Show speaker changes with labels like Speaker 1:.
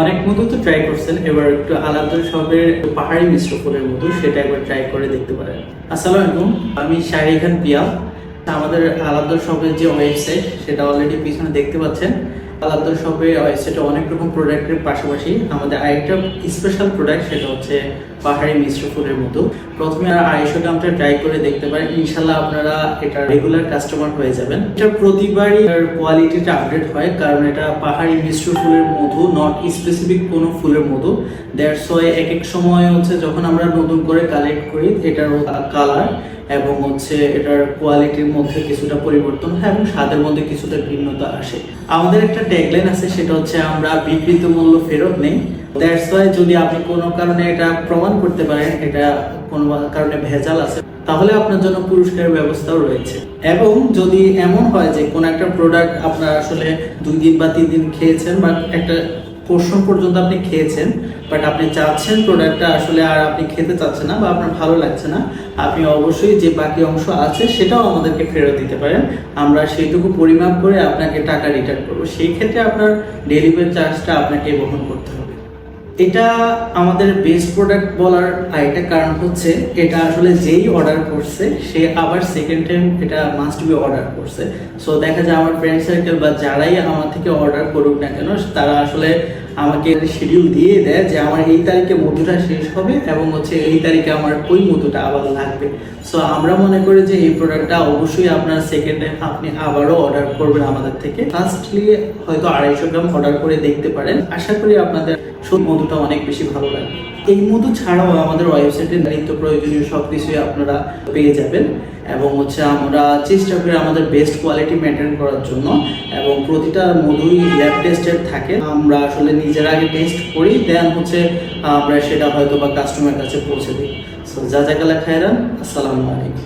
Speaker 1: অনেক মধু তো ট্রাই করছেন, এবার একটু আলাদা সবের পাহাড়ি মিশ্র ফুলের মতো সেটা একবার ট্রাই করে দেখতে পারেন। আসসালামু আলাইকুম, আমি শাহরি খান পিয়া। আমাদের আলাদা শপের যে ওয়েবসাইট সেটা অলরেডি পিছনে দেখতে পাচ্ছেন। আলাদা শপের ওয়েবসাইটে অনেক রকম প্রোডাক্টের পাশাপাশি আমাদের আরেকটা স্পেশাল প্রোডাক্ট সেটা হচ্ছে পাহাড়ি মিশ্র ফুলের মতো। প্রথমে আড়াইশো গ্রামটা ট্রাই করে দেখতে পারেন। ইনশাল্লাহ আপনারা এটা রেগুলার কাস্টমার হয়ে যাবেন। এটা প্রতিবারই কোয়ালিটিটা আপডেট হয়, কারণ এটা পাহাড়ি মিশ্র ফুলের মধু নট স্পেসিফিক কোনো ফুলের মধু। দ্যাটস ওয়াই এক এক সময় হচ্ছে যখন আমরা নতুন করে কালেক্ট করি, এটার কালার এবং হচ্ছে এটার কোয়ালিটির মধ্যে কিছুটা পরিবর্তন হয় এবং স্বাদের মধ্যে কিছুটা ভিন্নতা আসে। আমাদের একটা ট্যাগলাইন আছে, সেটা হচ্ছে আমরা বিকৃত মূল্য ফেরত নেই। দ্যাটস ওয়াই যদি আপনি কোনো কারণে এটা প্রমাণ করতে পারেন, এটা কোনো কারণে ভেজাল আছে, তাহলে আপনার জন্য পুরস্কারের ব্যবস্থাও রয়েছে। এবং যদি এমন হয় যে কোনো একটা প্রোডাক্ট আপনার আসলে দুই দিন বা তিন দিন খেয়েছেন বা একটা পর্যন্ত আপনি খেয়েছেন বাট আপনি চাচ্ছেন প্রোডাক্টটা আসলে আর আপনি খেতে চাচ্ছেন না বা আপনার ভালো লাগছে না, আপনি অবশ্যই যে বাকি অংশ আছে সেটাও আমাদেরকে ফেরত দিতে পারেন। আমরা সেইটুকু পরিমাপ করে আপনাকে টাকা রিটার্ন করব। সেই ক্ষেত্রে আপনার ডেলিভারি চার্জটা আপনাকে বহন করতে হবে। এটা আমাদের বেস্ট প্রোডাক্ট বলার আরেকটা কারণ হচ্ছে, এটা আসলে যেই অর্ডার করছে, সে আবার সেকেন্ড টাইম এটা মাস্ট বি অর্ডার করছে। সো দেখা যায় আমার ফ্রেন্ড সার্কেল বা যারাই আমার থেকে অর্ডার করুক না কেন, তারা আসলে আমাকে শিডিউল দিয়ে দেয় যে আমার এই তারিখে মধুটা শেষ হবে এবং হচ্ছে এই তারিখে আমার ওই মধুটা আবার লাগবে। সো আমরা মনে করি যে এই প্রোডাক্টটা অবশ্যই আপনার সেকেন্ড টাইম আপনি আবারও অর্ডার করবেন আমাদের থেকে। ফার্স্টলি হয়তো আড়াইশো গ্রাম অর্ডার করে দেখতে পারেন। আশা করি আপনাদের মধুটা অনেক বেশি ভালো লাগবে। এই মধু ছাড়াও আমাদের ওয়েবসাইটে নিত্য প্রয়োজনীয় সব কিছুই আপনারা পেয়ে যাবেন এবং হচ্ছে আমরা চেষ্টা করি আমাদের বেস্ট কোয়ালিটি মেনটেন করার জন্য এবং প্রতিটা মধুই ল্যাব টেস্টেড থাকে। আমরা আসলে নিজের আগে টেস্ট করি দেন হচ্ছে আমরা সেটা হয়তো বা কাস্টমার কাছে পৌঁছে দিই। সো যা জায়গা খায়রান, আসসালামু আলাইকুম।